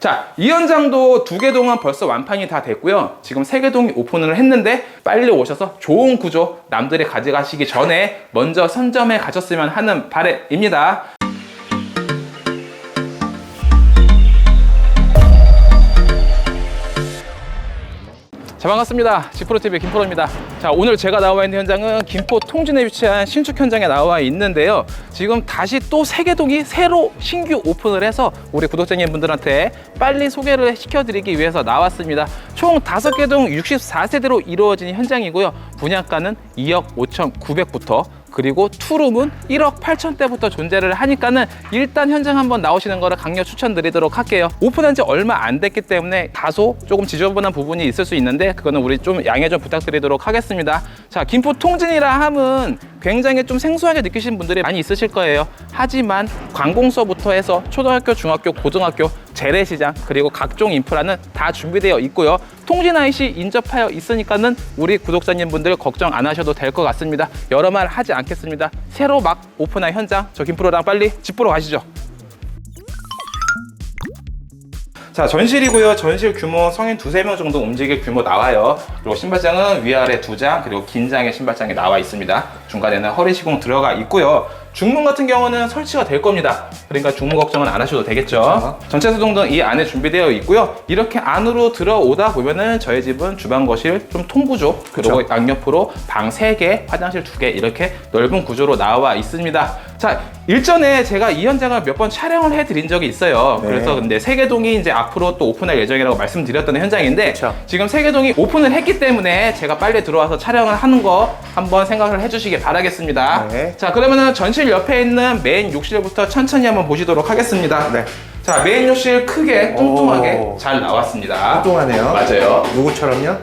자, 이 현장도 두 개 동안 벌써 완판이 다 됐고요. 지금 세 개 동이 오픈을 했는데 빨리 오셔서 좋은 구조 남들이 가져가시기 전에 먼저 선점해 가셨으면 하는 바람입니다. 자 반갑습니다. 지프로TV 김프로입니다. 자 오늘 제가 나와 있는 현장은 김포 통진에 위치한 신축 현장에 나와 있는데요. 지금 다시 또 세계동이 새로 신규 오픈을 해서 우리 구독자님분들한테 빨리 소개를 시켜드리기 위해서 나왔습니다. 총 다섯 개 동 64세대로 이루어진 현장이고요. 분양가는 2억 5,900부터 그리고 투룸은 1억 8천대부터 존재를 하니까는 일단 현장 한번 나오시는 거를 강력 추천드리도록 할게요. 오픈한 지 얼마 안 됐기 때문에 다소 조금 지저분한 부분이 있을 수 있는데 그거는 우리 좀 양해 좀 부탁드리도록 하겠습니다. 자, 김포 통진이라 함은 굉장히 좀 생소하게 느끼시는 분들이 많이 있으실 거예요. 하지만 관공서부터 해서 초등학교, 중학교, 고등학교, 재래시장 그리고 각종 인프라는 다 준비되어 있고요. 통진 IC 인접하여 있으니까는 우리 구독자님 분들 걱정 안 하셔도 될 것 같습니다. 여러 말 하지 않겠습니다. 새로 막 오픈한 현장 저 김프로랑 빨리 집 보러 가시죠. 자 전실이고요 전실 규모 성인 두세 명 정도 움직일 규모 나와요 그리고 신발장은 위아래 두 장 그리고 긴 장의 신발장이 나와 있습니다 중간에는 허리 시공 들어가 있고요 중문 같은 경우는 설치가 될 겁니다 그러니까 중문 걱정은 안 하셔도 되겠죠 전체 수동등 이 안에 준비되어 있고요 이렇게 안으로 들어오다 보면은 저희 집은 주방 거실 좀 통구조 그리고 그쵸. 양옆으로 방 3개, 화장실 2개 이렇게 넓은 구조로 나와 있습니다. 자, 일전에 제가 이 현장을 몇 번 촬영을 해드린 적이 있어요. 네. 그래서 근데 세계동이 이제 앞으로 또 오픈할 예정이라고 말씀드렸던 현장인데 그쵸. 지금 세계동이 오픈을 했기 때문에 제가 빨리 들어와서 촬영을 하는 거 한번 생각을 해주시길 바라겠습니다. 네. 자, 그러면은 전실 옆에 있는 메인 욕실부터 천천히 한번 보시도록 하겠습니다. 네. 자, 메인 욕실 크게 뚱뚱하게 오. 잘 나왔습니다. 뚱뚱하네요. 맞아요. 누구처럼요?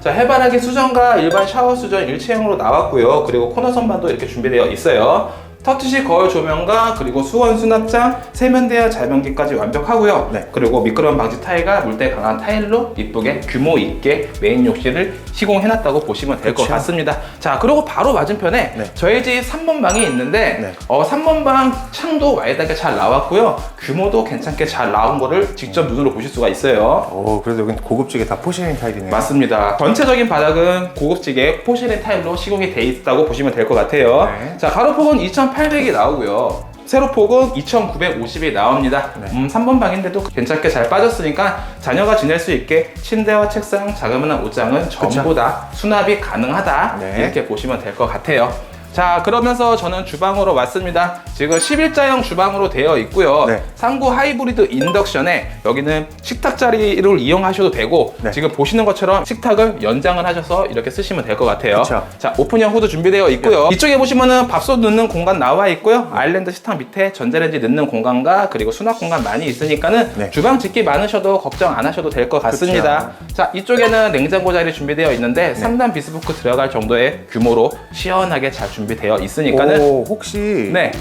자, 해바라기 수전과 일반 샤워 수전 일체형으로 나왔고요. 그리고 코너 선반도 이렇게 준비되어 있어요. 터치식 거울 조명과 그리고 수원 수납장, 세면대와 잘변기까지 완벽하고요. 네. 그리고 미끄럼 방지 타일과 물때 강한 타일로 이쁘게 규모 있게 메인 욕실을 시공해놨다고 보시면 될 것 그쵸. 같습니다. 자, 그리고 바로 맞은편에 네. 저희 집 3번 방이 있는데 네. 어, 3번 방 창도 와이드하게 잘 나왔고요. 규모도 괜찮게 잘 나온 거를 직접 눈으로 보실 수가 있어요. 오, 그래도 여긴 고급지게 다 포시린 타일이네요. 맞습니다. 전체적인 바닥은 고급지게 포시린 타일로 시공이 돼 있다고 보시면 될 것 같아요. 네. 자, 가로폭은 2,800이 나오고요. 세로폭은 2,950이 나옵니다. 네. 음, 3번 방인데도 괜찮게 잘 빠졌으니까 자녀가 지낼 수 있게 침대와 책상, 자그마한 옷장은 전부 다 수납이 가능하다. 네. 이렇게 보시면 될 것 같아요. 자, 그러면서 저는 주방으로 왔습니다. 지금 11자형 주방으로 되어 있고요. 네. 상부 하이브리드 인덕션에 여기는 식탁 자리를 이용하셔도 되고 네. 지금 보시는 것처럼 식탁을 연장을 하셔서 이렇게 쓰시면 될 것 같아요. 그쵸. 자 오픈형 후드 준비되어 있고요. 이쪽에 보시면은 밥솥 넣는 공간 나와 있고요. 아일랜드 식탁 밑에 전자레인지 넣는 공간과 그리고 수납 공간 많이 있으니까는 네. 주방 짓기 많으셔도 걱정 안 하셔도 될 것 같습니다. 자 이쪽에는 냉장고 자리 준비되어 있는데 네. 3단 비스포크 들어갈 정도의 규모로 시원하게 잘 준비 되어 있으니까는 오, 혹시 네.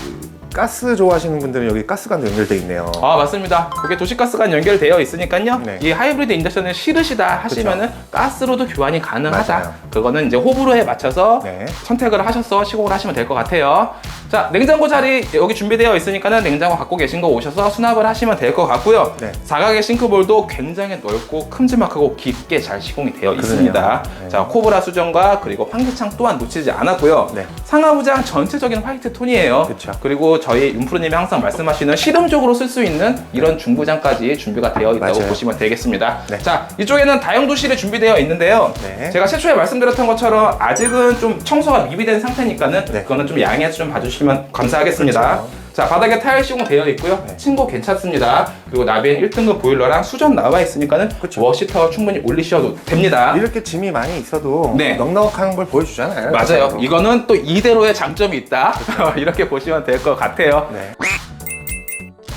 가스 좋아하시는 분들은 여기 가스관도 연결돼 있네요. 아 맞습니다. 그게 도시가스관 연결되어 있으니까요. 네. 이 하이브리드 인덕션을 싫으시다 하시면은 가스로도 교환이 가능하다. 맞아요. 그거는 이제 호불호에 맞춰서 네. 선택을 하셔서 시공을 하시면 될 것 같아요. 자 냉장고 자리 여기 준비되어 있으니까는 냉장고 갖고 계신 거 오셔서 수납을 하시면 될 것 같고요. 네. 사각의 싱크볼도 굉장히 넓고 큼지막하고 깊게 잘 시공이 되어 있습니다. 네. 자 코브라 수전과 그리고 환기창 또한 놓치지 않았고요. 네. 상하부장 전체적인 화이트 톤이에요. 그쵸. 그리고 저희 윤프로님이 항상 말씀하시는 실용적으로 쓸 수 있는 이런 중부장까지 준비가 되어 있다고 맞아요. 보시면 되겠습니다. 네. 자, 이쪽에는 다용도실이 준비되어 있는데요. 네. 제가 최초에 말씀드렸던 것처럼 아직은 좀 청소가 미비된 상태니까는 네. 그거는 좀 양해해서 좀 봐주시면 감사하겠습니다. 그렇죠. 자, 바닥에 타일 시공 되어 있고요. 네. 층고 괜찮습니다. 그리고 나비엔 1등급 보일러랑 수전 나와 있으니까는 그쵸. 워시터 충분히 올리셔도 됩니다. 이렇게 짐이 많이 있어도 네. 넉넉한 걸 보여주잖아요. 맞아요. 그래서. 이거는 또 이대로의 장점이 있다. 이렇게 보시면 될 것 같아요. 네.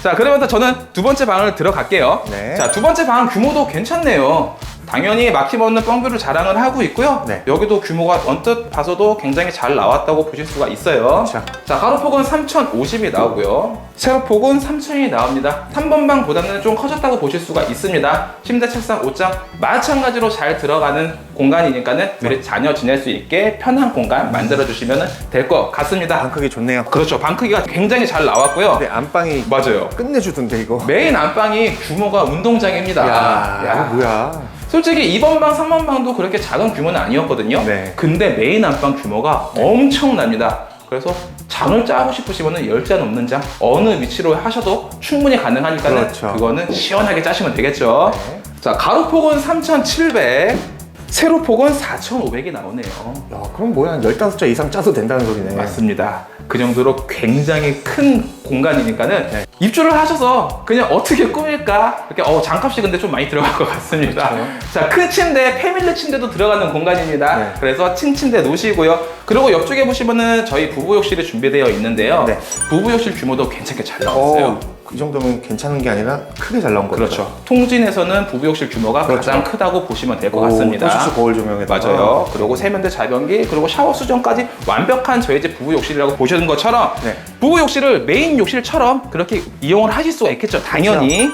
자, 그러면서 저는 두 번째 방을 들어갈게요. 네. 자, 두 번째 방 규모도 괜찮네요. 당연히 막힘없는 뻥뷰를 자랑을 하고 있고요. 네. 여기도 규모가 언뜻 봐서도 굉장히 잘 나왔다고 보실 수가 있어요. 자. 자, 가로폭은 3050이 나오고요. 세로폭은 3000이 나옵니다. 3번 방보다는 좀 커졌다고 보실 수가 있습니다. 침대, 책상, 옷장 마찬가지로 잘 들어가는 공간이니까는 네. 우리 자녀 지낼 수 있게 편한 공간 만들어 주시면 될 것 같습니다. 방 크기 좋네요. 그렇죠. 방 크기가 굉장히 잘 나왔고요. 근데 안방이 맞아요. 끝내주던데 이거. 메인 안방이 규모가 운동장입니다. 야, 야. 이거 뭐야? 솔직히 2번 방, 3번 방도 그렇게 작은 규모는 아니었거든요. 네. 근데 메인 안방 규모가 엄청납니다. 그래서 잠을 짜고 싶으시면 10잔 넘는 장 어느 위치로 하셔도 충분히 가능하니까 는 그렇죠. 그거는 시원하게 짜시면 되겠죠. 네. 자, 가로폭은 3,700, 세로 폭은 4,500이 나오네요. 야, 그럼 뭐야? 15자 이상 짜도 된다는 소리네. 맞습니다. 그 정도로 굉장히 큰 공간이니까는 네. 입주를 하셔서 그냥 어떻게 꾸밀까 이렇게 어 장값이 근데 좀 많이 들어갈 것 같습니다. 그렇죠. 자 큰 침대 패밀리 침대도 들어가는 공간입니다. 네. 그래서 침침대 놓으시고요. 그리고 옆쪽에 보시면은 저희 부부 욕실이 준비되어 있는데요. 네. 부부 욕실 규모도 괜찮게 잘 나왔어요. 어, 그 정도면 괜찮은 게 아니라 크게 잘 나온 거죠. 그렇죠. 통진에서는 부부 욕실 규모가 그렇죠. 가장 크다고 보시면 될것 오, 같습니다. 토시스 거울 조명에다가. 맞아요. 그리고 세면대 자변기, 그리고 샤워 수전까지 완벽한 저희 집 부부 욕실이라고 보시는 것처럼 네. 부부 욕실을 메인 욕실처럼 그렇게 이용을 하실 수가 있겠죠. 당연히.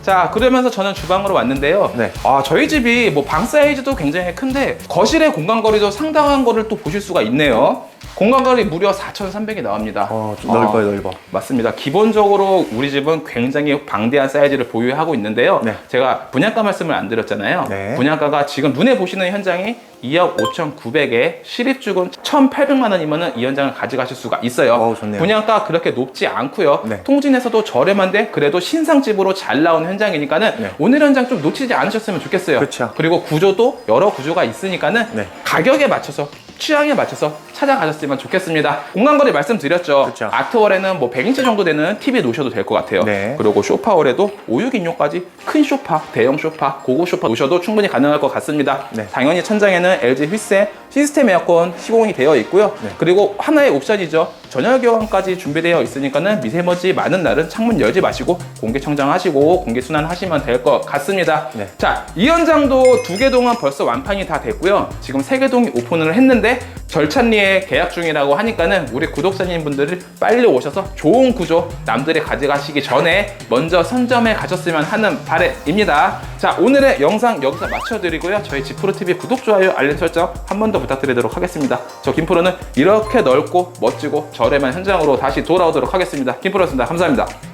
자, 그러면서 저는 주방으로 왔는데요. 네. 아, 저희 집이 뭐 방 사이즈도 굉장히 큰데 거실의 공간 거리도 상당한 거를 또 보실 수가 있네요. 공간 거리 무려 4,300이 나옵니다. 어, 좀 넓어요, 넓어. 맞습니다. 기본적으로 우리 집은 굉장히 방대한 사이즈를 보유하고 있는데요. 네. 제가 분양가 말씀을 안 드렸잖아요. 네. 분양가가 지금 눈에 보시는 현장이 2억 5,900에 실입주금 1,800만 원이면 이 현장을 가져가실 수가 있어요. 어우, 좋네요. 분양가 그렇게 높지 않고요. 네. 통진에서도 저렴한데 그래도 신상집으로 잘 나온 현장이니까는 네. 오늘 현장 좀 놓치지 않으셨으면 좋겠어요. 그쵸. 그리고 구조도 여러 구조가 있으니까는 네. 가격에 맞춰서 취향에 맞춰서 찾아가셨으면 좋겠습니다. 공간거리 말씀드렸죠. 그쵸. 아트월에는 뭐 100인치 정도 되는 TV 놓으셔도 될 것 같아요. 네. 그리고 소파월에도 5, 6인용까지 큰 소파, 대형 소파, 고급 소파 놓으셔도 충분히 가능할 것 같습니다. 네. 당연히 천장에는 LG 휘세 시스템 에어컨 시공이 되어 있고요. 네. 그리고 하나의 옵션이죠. 전열 교환까지 준비되어 있으니까는 미세먼지 많은 날은 창문 열지 마시고 공기 청정하시고 공기 순환 하시면 될 것 같습니다. 네. 자, 이 현장도 두 개 동안 벌써 완판이 다 됐고요. 지금 세 개 동이 오픈을 했는데 절찬리에 계약 중이라고 하니까는 우리 구독자님 분들이 빨리 오셔서 좋은 구조 남들이 가져가시기 전에 먼저 선점해 가셨으면 하는 바램입니다. 자, 오늘의 영상 여기서 마쳐드리고요. 저희 지프로TV 구독, 좋아요, 알림 설정 한 번 더 부탁드리도록 하겠습니다. 저 김프로는 이렇게 넓고 멋지고 저렴한 현장으로 다시 돌아오도록 하겠습니다. 김프로였습니다. 감사합니다.